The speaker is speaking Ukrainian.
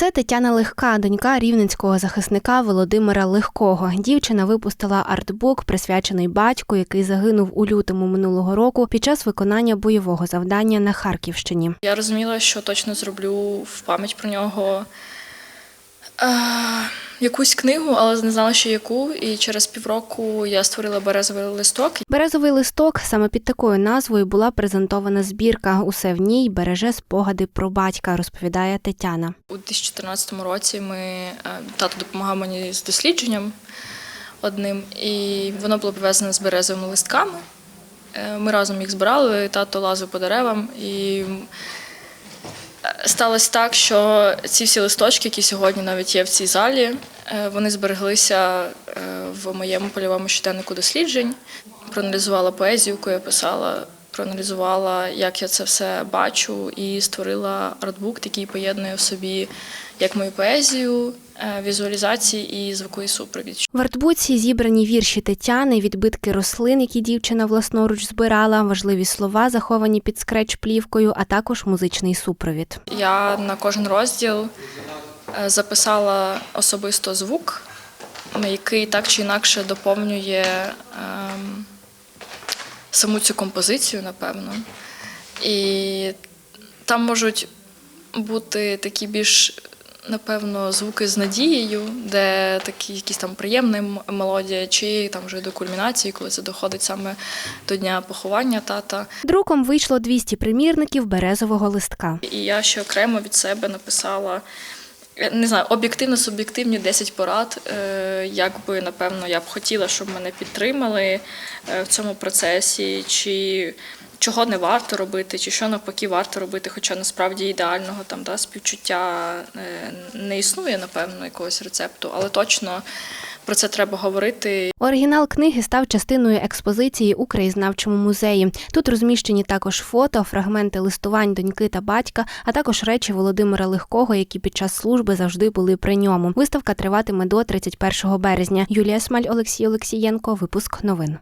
Це Тетяна Легка, донька рівненського захисника Володимира Легкого. Дівчина випустила артбук, присвячений батьку, який загинув у лютому минулого року під час виконання бойового завдання на Харківщині. Я розуміла, що точно зроблю в пам'ять про нього якусь книгу, але не знала, ще яку. І через півроку я створила березовий листок. Березовий листок саме під такою назвою була презентована збірка. Усе в ній береже спогади про батька, розповідає Тетяна. У 2014 році ми е, тато допомагав мені з дослідженням одним, і воно було пов'язане з березовими листками. Е, Ми разом їх збирали, тато лазив по деревам і. Сталося так, що ці всі листочки, які сьогодні навіть є в цій залі, е, вони збереглися е, в моєму польовому щоденнику досліджень. Проаналізувала поезію, яку я писала, проаналізувала, як я це все бачу, і створила артбук, який поєднує в собі як мою поезію, е, візуалізації і звуковий супровід. В артбуці зібрані вірші Тетяни, відбитки рослин, які дівчина власноруч збирала, важливі слова, заховані під скреч-плівкою, а також музичний супровід. Я на кожен розділ е, записала особисто звук, який так чи інакше доповнює ем, саму цю композицію, напевно. І там можуть бути такі більш, напевно, звуки з надією, де такі якісь там приємна м- мелодія, чи там вже до кульмінації, коли це доходить саме до дня поховання тата. Друком вийшло 200 примірників березового листка. І я ще окремо від себе написала. Не знаю, об'єктивно-суб'єктивні 10 порад, е, як би, напевно, я б хотіла, щоб мене підтримали е, в цьому процесі, чи чого не варто робити, чи що навпаки варто робити, хоча насправді ідеального там да, співчуття е, не існує, напевно, якогось рецепту, але точно про це треба говорити Оригінал книги став частиною експозиції у краєзнавчому музеї. Тут розміщені також фото, фрагменти листувань доньки та батька, а також речі Володимира Легкого, які під час служби завжди були при ньому. Виставка триватиме до 31 березня. Юлія Смаль, Олексій Олексієнко. Випуск новин.